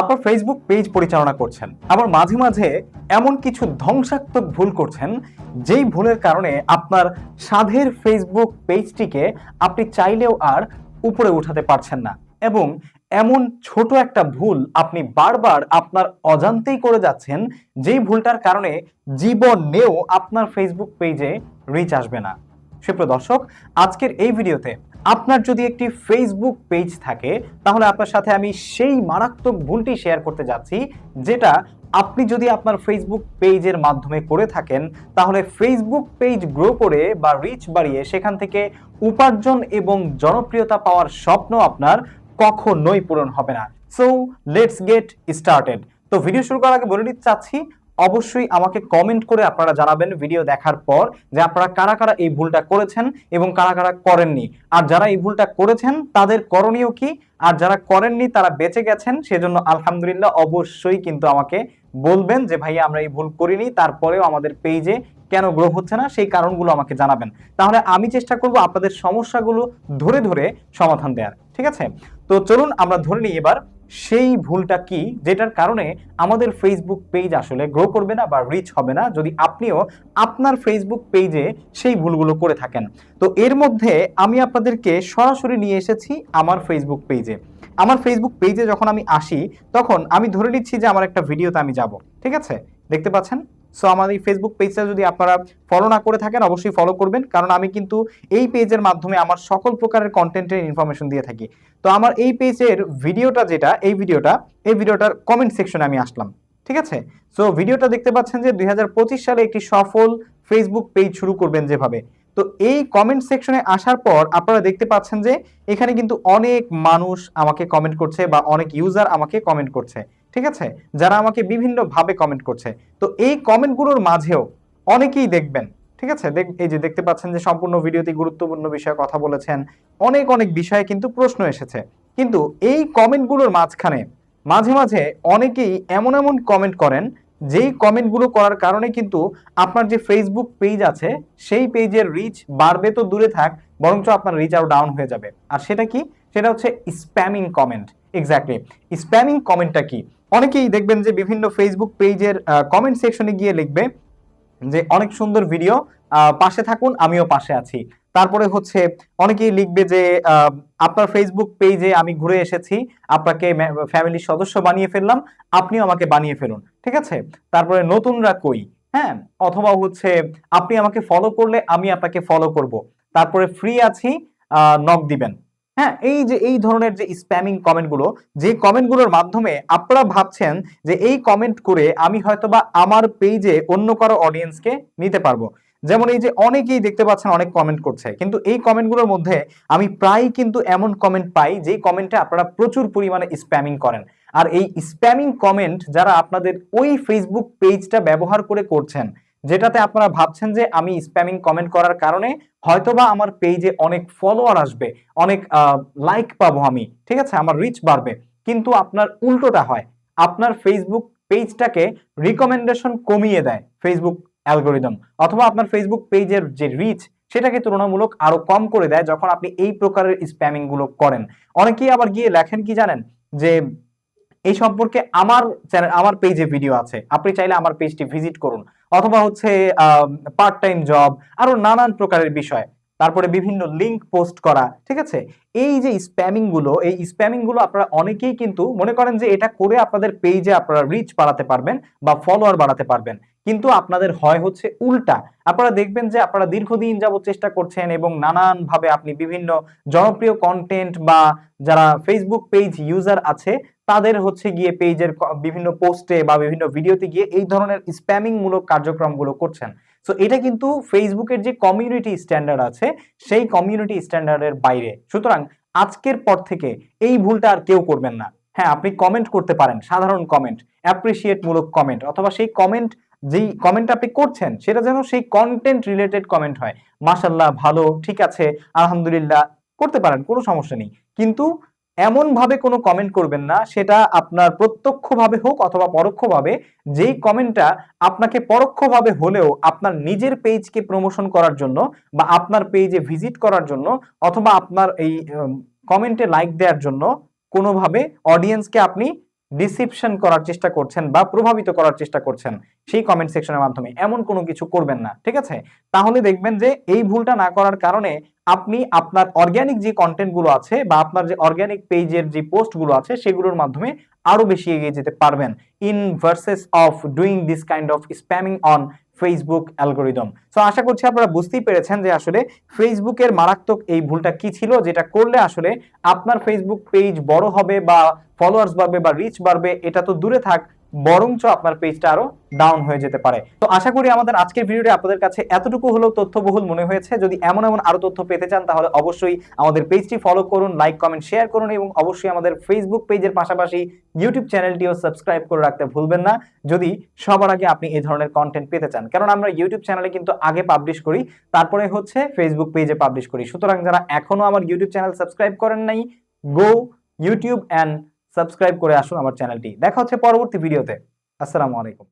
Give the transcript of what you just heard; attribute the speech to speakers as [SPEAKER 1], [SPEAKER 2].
[SPEAKER 1] আপনার Facebook page পরিচালনা করছেন। আবার মাঝে মাঝে এমন কিছু ধ্বংসাত্মক ভুল করছেন, যেই ভুলের কারণে আপনার সাধের ফেসবুক পেজটিকে আপনি চাইলেও আর উপরে উঠাতে পারছেন না। এবং এমন ছোট একটা ভুল আপনি বারবার আপনার অজান্তেই করে যাচ্ছেন, যেই ভুলটার কারণে জীবন জীবনেও আপনার ফেসবুক পেজে রিচ আসবে না। সুপ্রিয় দর্শক, আজকের এই ভিডিওতে আপনার যদি একটি ফেসবুক পেজ থাকে, তাহলে আপনার সাথে আমি সেই মারাত্মক ভুলটি শেয়ার করতে যাচ্ছি, যেটা আপনি যদি আপনার ফেসবুক পেজের মাধ্যমে করে থাকেন, তাহলে ফেসবুক পেজ গ্রো করে বা রিচ বাড়িয়ে সেখান থেকে উপার্জন এবং জনপ্রিয়তা পাওয়ার স্বপ্ন আপনার কখনোই পূরণ হবে না। সো লেটস গেট স্টার্টেড তো ভিডিও শুরু করার আগে বলে দিতে চাচ্ছি অবশ্যই আমাকে কমেন্ট করে আপনারা জানাবেন ভিডিও দেখার পর যে আপনারা কারা কারা এই ভুলটা করেছেন এবং কারা কারা করেননি। আর যারা এই ভুলটা করেছেন, তাদের করণীয় কি? আর যারা করেননি, তারা বেঁচে গেছেন, সেজন্য আলহামদুলিল্লাহ অবশ্যই কিন্তু আমাকে বলবেন যে, ভাইয়া, আমরা এই ভুল করিনি, তারপরেও আমাদের পেজে কেন গ্রো হচ্ছে না? সেই কারণগুলো আমাকে জানাবেন। তাহলে আমি চেষ্টা করব আপনাদের সমস্যাগুলো ধরে ধরে সমাধান দেওয়ার ঠিক আছে? তো চলুন আমরা ধরে নিই এবার। সেই ভুলটা কি যেটার কারণে আমাদের ফেসবুক পেজ আসলে গ্রো করবে না বা রিচ হবে না যদি আপনিও আপনার ফেসবুক পেজে সেই ভুলগুলো করে থাকেন? তো এর মধ্যে আমি আপনাদেরকে সরাসরি নিয়ে এসেছি আমার ফেসবুক পেজে আমার ফেসবুক পেজে যখন আমি আসি, তখন আমি ধরে নিচ্ছি যে আমার একটা ভিডিওতে আমি যাব। ঠিক আছে? দেখতে পাচ্ছেন? সো আমার এই ফেসবুক পেজটা যদি আপনারা ফলো না করে থাকেন, অবশ্যই ফলো করবেন। কারণ আমি কিন্তু এই পেজের মাধ্যমে আমার সকল প্রকারের কন্টেন্টের ইনফরমেশন দিয়ে থাকি। তো আমার এই পেজের ভিডিওটা যেটা, এই ভিডিওটা এই ভিডিওটার কমেন্ট সেকশনে আমি আসলাম। ঠিক আছে? সো ভিডিওটা দেখতে পাচ্ছেন যে দু হাজার পঁচিশ সালে একটি সফল ফেসবুক পেজ শুরু করবেন যেভাবে। তো এই কমেন্ট সেকশনে আসার পর আপনারা দেখতে পাচ্ছেন যে এখানে কিন্তু অনেক মানুষ আমাকে কমেন্ট করছে বা অনেক ইউজার আমাকে কমেন্ট করছে। ঠিক আছে? যারা আমাকে বিভিন্নভাবে কমেন্ট করছে। তো এই কমেন্টগুলোর মাঝেও অনেকেই দেখবেন, ঠিক আছে? এই যে দেখতে পাচ্ছেন যে সম্পূর্ণ ভিডিওতে গুরুত্বপূর্ণ বিষয়ে কথা বলেছেন, অনেক অনেক বিষয়ে কিন্তু প্রশ্ন এসেছে। কিন্তু এই কমেন্টগুলোর মাঝখানে, মাঝে মাঝে অনেকেই এমন এমন কমেন্ট করেন, যেই কমেন্টগুলো করার কারণে কিন্তু আপনার যে ফেসবুক পেজ আছে, সেই পেজের রিচ বাড়বে তো দূরে থাক, বরঞ্চ আপনার রিচ আরও ডাউন হয়ে যাবে। আর সেটা কি? সেটা হচ্ছে স্প্যামিং কমেন্ট এক্স্যাক্টলি স্প্যামিং কমেন্টটা কি? অনেকেই দেখবেন যে বিভিন্ন ফেসবুক পেজের কমেন্ট সেকশনে গিয়ে লিখবে যে অনেক সুন্দর ভিডিও পাশে থাকুন, আমিও পাশে আছি। তারপরে হচ্ছে অনেকেই লিখবে যে আপনার ফেসবুক পেজে আমি ঘুরে এসেছি, আপনাকে ফ্যামিলির সদস্য বানিয়ে ফেললাম, আপনিও আমাকে বানিয়ে ফেলুন, ঠিক আছে? তারপরে নতুনরা কই? হ্যাঁ? অথবা হচ্ছে আপনি আমাকে ফলো করলে আমি আপনাকে ফলো করব। তারপরে ফ্রি আছি নক দিবেন। হ্যাঁ এই যে, এই ধরনের যে স্প্যামিং কমেন্টগুলো যে কমেন্টগুলোর মাধ্যমে আপনারা ভাবছেন যে এই কমেন্ট করে আমি হয়তোবা আমার পেজে অন্য কারও অডিয়েন্সকে নিতে পারব। যেমন এই যে অনেকেই দেখতে পাচ্ছেন অনেক কমেন্ট করছে, কিন্তু এই কমেন্টগুলোর মধ্যে আমি প্রায় কিন্তু এমন কমেন্ট পাই, যেই কমেন্টে আপনারা প্রচুর পরিমাণে স্প্যামিং করেন। আর এই স্প্যামিং কমেন্ট যারা আপনাদের ওই ফেসবুক পেজটা ব্যবহার করে করছেন যেটাতে আপনারা ভাবছেন যে আমি স্প্যামিং কমেন্ট করার কারণে হয়তোবা আমার পেজে অনেক ফলোয়ার আসবে, অনেক লাইক পাবো আমি, ঠিক আছে? আমার রিচ বাড়বে। কিন্তু আপনার উল্টোটা হয়। আপনার ফেসবুক পেজটাকে রিকমেন্ডেশন কমিয়ে দেয় ফেসবুক অ্যালগোরিদম অথবা আপনার ফেসবুক পেজের যে রিচ সেটাকে তুলনামূলক আরও কম করে দেয় যখন আপনি এই প্রকারের স্প্যামিংগুলো করেন। অনেকেই আবার গিয়ে লেখেন কি জানেন? যে এই সম্পর্কে আমার চ্যানেল আমার পেজে ভিডিও আছে। আপনি চাইলে আমার পেজটি ভিজিট করুন। অথবা হচ্ছে পার্ট টাইম জব আরও নানান প্রকারের বিষয়। তারপরে বিভিন্ন লিঙ্ক পোস্ট করা, ঠিক আছে? এই যে স্প্যামিংগুলো এই স্প্যামিংগুলো আপনারা অনেকেই কিন্তু মনে করেন যে এটা করে আপনাদের পেজে আপনারা রিচ বাড়াতে পারবেন বা ফলোয়ার বাড়াতে পারবেন। কিন্তু আপনাদের হয় হচ্ছে উল্টা। আপনারা দেখবেন যে আপনারা দীর্ঘদিন যাবত চেষ্টা করছেন এবং নানানভাবে আপনি বিভিন্ন জনপ্রিয় কন্টেন্ট বা যারা ফেসবুক পেজ ইউজার আছে, তাদের হচ্ছে গিয়ে পেজের বিভিন্ন পোস্টে বা বিভিন্ন ভিডিওতে গিয়ে এই ধরনের স্প্যামিং মূলক কার্যক্রমগুলো করছেন। সো এটা কিন্তু ফেসবুকের যে কমিউনিটি স্ট্যান্ডার্ড আছে, সেই কমিউনিটি স্ট্যান্ডার্ডের বাইরে। সুতরাং আজকের পর থেকে এই ভুলটা আর কেউ করবেন না। হ্যাঁ আপনি কমেন্ট করতে পারেন, সাধারণ কমেন্ট অ্যাপ্রিসিয়েট মূলক কমেন্ট অথবা সেই কমেন্ট যেই কমেন্ট আপনি করছেন, সেটা যেন সেই কন্টেন্ট রিলেটেড কমেন্ট হয়। মাশাল্লাহ ভালো, ঠিক আছে, আলহামদুলিল্লাহ, করতে পারেন, কোনো সমস্যা নেই। কিন্তু এমন ভাবে কোনো কমেন্ট করবেন না, সেটা আপনার প্রত্যক্ষভাবে হোক অথবা পরোক্ষভাবে, যেই কমেন্টটা আপনাকে পরোক্ষভাবে হলেও আপনার নিজের পেজকে প্রমোশন করার জন্য বা আপনার পেজে ভিজিট করার জন্য অথবা আপনার এই কমেন্টে লাইক দেওয়ার জন্য কোনোভাবে অডিয়েন্সকে আপনি ডিসিপশন করার চেষ্টা করছেন বা প্রভাবিত করার চেষ্টা করছেন, সেই কমেন্ট সেকশনের মাধ্যমে এমন কোনো কিছু করবেন না, ঠিক আছে? তাহলে দেখবেন যে এই ভুলটা না করার কারণে আপনি আপনার অর্গ্যানিক যে কন্টেন্টগুলো আছে বা আপনার যে অর্গ্যানিক পেজের যে পোস্টগুলো আছে, সেগুলোর মাধ্যমে আরও বেশি এগিয়ে যেতে পারবেন। In versus of doing this kind of spamming on Facebook algorithm so আশা করছি আপনারা বুঝতেই পেরেছেন যে আসলে ফেসবুকের মারাত্মক এই ভুলটা কি ছিল, যেটা করলে আসলে আপনার ফেসবুক পেজ বড় হবে বা ফলোয়ার্স বাড়বে বা রিচ বাড়বে, এটা তো দূরে থাক। বরঞ্চ আপনার পেজটা আরও ডাউন হয়ে যেতে পারে। তো আশা করি আমাদের আজকের ভিডিওটি আপনাদের কাছে এতটুকু হলেও তথ্যবহুল মনে হয়েছে। যদি এমন এমন আরও তথ্য পেতে চান, তাহলে অবশ্যই আমাদের পেজটি ফলো করুন লাইক কমেন্ট শেয়ার করুন এবং অবশ্যই আমাদের ফেসবুক পেজের পাশাপাশি ইউটিউব চ্যানেলটিও সাবস্ক্রাইব করে রাখতে ভুলবেন না। যদি সবার আগে আপনি এই ধরনের কন্টেন্ট পেতে চান কারণ আমরা ইউটিউব চ্যানেলে কিন্তু আগে পাবলিশ করি, তারপরে হচ্ছে ফেসবুক পেজে পাবলিশ করি। সুতরাং যারা এখনও আমার ইউটিউব চ্যানেল সাবস্ক্রাইব করেন নাই গো ইউটিউব অ্যান্ড সাবস্ক্রাইব করে আসুন আমার চ্যানেলটি। দেখা হচ্ছে পরবর্তী ভিডিওতে। আসসালামু আলাইকুম।